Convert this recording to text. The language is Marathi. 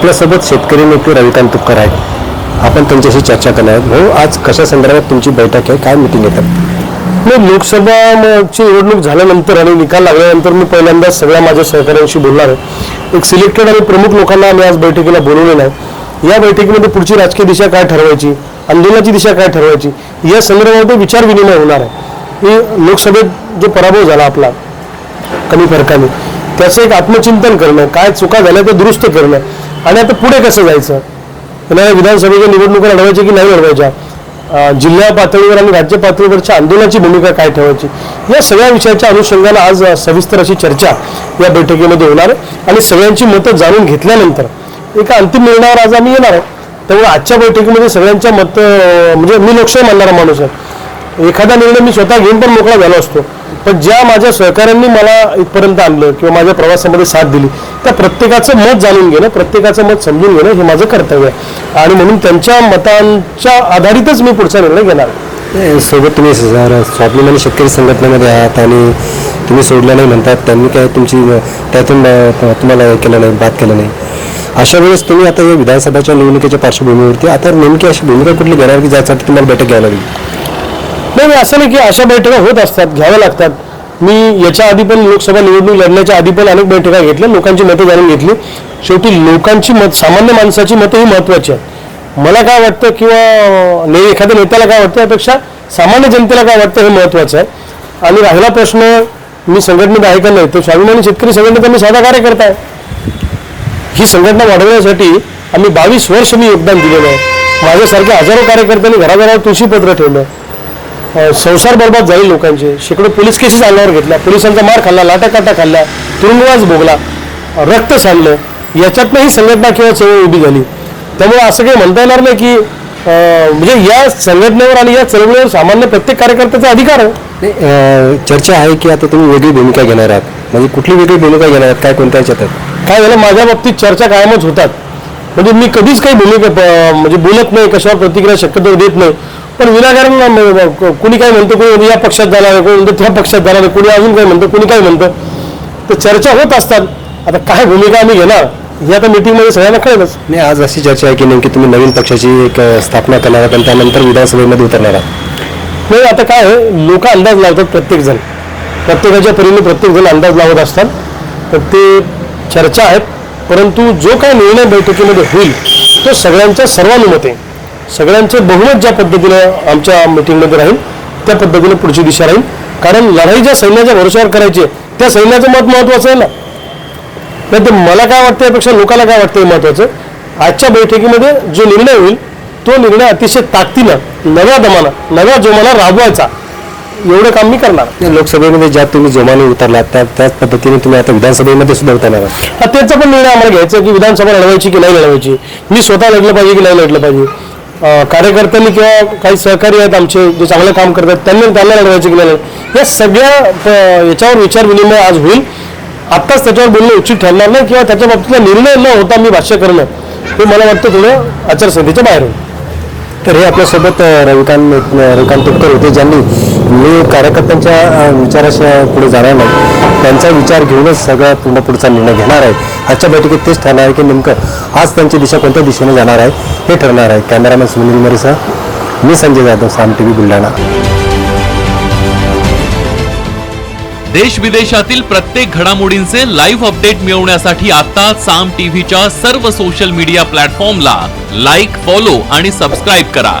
आपल्यासोबत शेतकरी नेते रविकांत तुपकर आहेत. आपण त्यांच्याशी चर्चा करणार आहोत. भाऊ आज कशा संदर्भात तुमची बैठक आहे? काय मिटिंग येतात? नाही लोकसभाची निवडणूक झाल्यानंतर आणि निकाल लागल्यानंतर मी पहिल्यांदा सगळ्या माझ्या सहकाऱ्यांशी बोलणार आहे. एक सिलेक्टेड आणि प्रमुख लोकांना आम्ही आज बैठकीला बोलवलेलं आहे. या बैठकीमध्ये पुढची राजकीय दिशा काय ठरवायची आंदोलनाची दिशा काय ठरवायची या संदर्भामध्ये विचार विनिमय होणार आहे. की लोकसभेत जो पराभव झाला आपला कमी फरकाने त्याचं एक आत्मचिंतन करणं काय चुका झाल्या ते दुरुस्त करणं आणि आता पुढे कसं जायचं? पुन्हा विधानसभेच्या निवडणुका लढवायच्या की नाही लढवायच्या? जिल्हा पातळीवर आणि राज्य पातळीवरच्या आंदोलनाची भूमिका काय ठेवायची? या सगळ्या विषयाच्या अनुषंगानं आज सविस्तर अशी चर्चा या बैठकीमध्ये होणार आहे. आणि सगळ्यांची मतं जाणून घेतल्यानंतर एका अंतिम निर्णयावर आज आम्ही येणार आहे त्यामुळे आजच्या बैठकीमध्ये सगळ्यांच्या मतं म्हणजे मी लोकशाही मानणारा माणूस आहे. एखादा निर्णय मी स्वतः घेऊन पण मोकळा झालो असतो. पण ज्या माझ्या सहकाऱ्यांनी मला इथपर्यंत आणलं किंवा माझ्या प्रवासामध्ये साथ दिली त्या प्रत्येकाचं मत जाणून घेणं प्रत्येकाचं मत समजून घेणं हे माझं कर्तव्य आहे. आणि म्हणून त्यांच्या मतांच्या आधारितच मी पुढचा निर्णय घेणार. सोबत तुम्ही सर स्वाभिमानी शेतकरी संघटनेमध्ये आहात आणि तुम्ही सोडलं नाही म्हणतात त्यांनी काय तुमची त्यातून तुम्हाला हे केलं नाही बात केलं नाही. अशा वेळेस तुम्ही आता या विधानसभाच्या निवडणुकीच्या पार्श्वभूमीवरती आता नेमकी अशी भूमिका कुठली घेणार की ज्यासाठी तुम्हाला बैठक घ्यायला लागली? नाही असं नाही की अशा बैठका होत असतात घ्याव्या लागतात. मी याच्या आधी पण लोकसभा निवडणूक लढण्याच्या आधी पण अनेक बैठका घेतल्या लोकांची मतं जाणून घेतली. शेवटी लोकांची मत सामान्य माणसाची मतं ही महत्वाची आहेत. मला काय वाटतं किंवा ने एखाद्या नेत्याला काय वाटतं यापेक्षा सामान्य जनतेला काय वाटतं हे महत्वाचं आहे. आणि राहिला प्रश्न मी संघटनेत आहे का नाही तर स्वाभिमानी शेतकरी संघटनेचा मी साधा कार्यकर्ता आहे. ही संघटना वाढवण्यासाठी आम्ही बावीस वर्ष मी योगदान दिलेलं आहे. माझ्यासारख्या हजारो कार्यकर्त्यांनी घराघरावर तुळशीपत्र ठेवलं. संसार बर्बाद झाले लोकांचे. शेकडो पोलीस केसेस अंगावर घेतल्या. पोलिसांचा मार खाल्ला लाटाकाटा खाल्ल्या तुरुंगवास भोगला रक्त सांडलं. याच्यातनं ही संघटना किंवा चळवळ उभी झाली. त्यामुळे असं काही म्हणता येणार नाही की म्हणजे या संघटनेवर आणि या चळवळीवर सामान्य प्रत्येक कार्यकर्त्याचा अधिकार आहे. चर्चा आहे की आता तुम्ही वेगळी भूमिका घेणार आहात. म्हणजे कुठली वेगळी भूमिका घेणार आहात? काय कोणत्या याच्यात? काय झालं? माझ्या बाबतीत चर्चा कायमच होतात. म्हणजे मी कधीच काही भूमिका म्हणजे बोलत नाही कशावर प्रतिक्रिया शक्यतो देत नाही. पण विनाकारण कुणी काय म्हणतं कोणी या पक्षात आहे कोणी म्हणतं त्या पक्षात आहे कोणी अजून काय म्हणतं कोणी काय म्हणतं. तर चर्चा होत असतात. आता काय भूमिका आम्ही घेणार? हे आता मिटिंगमध्ये सगळ्यांना कळलंच. नाही आज अशी चर्चा आहे की नेमकी तुम्ही नवीन पक्षाची एक स्थापना करणार आहात आणि त्यानंतर विधानसभेमध्ये उतरणार आहात. नाही आता काय आहे लोक अंदाज लावतात प्रत्येक जण. प्रत्येकाच्या परीने प्रत्येक जण अंदाज लावत असतात. तर ते चर्चा आहेत. परंतु जो काय निर्णय बैठकीमध्ये होईल तो सगळ्यांच्या सर्वानुमते. सगळ्यांचे बहुमत ज्या पद्धतीनं आमच्या मिटिंगमध्ये राहील त्या पद्धतीने पुढची दिशा राहील. कारण लढाई ज्या सैन्याच्या भरोश्यावर करायची आहे, त्या सैन्याचं मत महत्वाचं आहे ना. नाही तर मला काय वाटतं यापेक्षा लोकांना काय वाटतं हे महत्वाचं आजच्या बैठकीमध्ये जो निर्णय होईल तो निर्णय अतिशय ताकदीनं नव्या दमानं नव्या जोमानं राबवायचा. एवढं काम मी करणार. लोकसभेमध्ये ज्या तुम्ही जोमाने उतरलात त्या त्याच पद्धतीने तुम्ही आता विधानसभेमध्ये सुद्धा उतरणार आहात. हा, त्याचा पण निर्णय आम्हाला घ्यायचा की विधानसभा लढवायची की नाही लढवायची. मी स्वतः लढलं पाहिजे की नाही लढलं पाहिजे. कार्यकर्त्यांनी किंवा काही सहकारी आहेत आमचे जे चांगलं काम करतात त्यांनी त्यांना लढवायचे की नाही. या सगळ्या याच्यावर विचार विनिमय आज होईल. आत्ताच त्याच्यावर बोलणं उचित ठरणार नाही किंवा त्याच्या बाबतीतला निर्णय न होता मी भाष्य करणं हे मला वाटतं थोडं आचारसंहितेच्या बाहेर होईल. तर हे आपल्यासोबत रविकांत रविकांत तुपकर होते ज्यांनी मी कार्यकर्त्यांच्या विचाराशी पुढे जाणार नाही. त्यांचा विचार घेऊनच सगळा पूर्ण पुढचा निर्णय घेणार आहे. आजच्या बैठकीत तेच ठरणार आहे की नेमकं आज त्यांची दिशा कोणत्या दिशेने जाणार आहे हे ठरणार आहे. कॅमेरामॅन सुनील मरेसह मी संजय जाधव साम टी व्ही बुलढाणा. देश विदेशातील प्रत्येक घडामोडींचे लाईव्ह अपडेट मिळवण्यासाठी आता साम टीव्हीच्या सर्व सोशल मीडिया प्लॅटफॉर्मला लाईक फॉलो आणि सबस्क्राईब करा.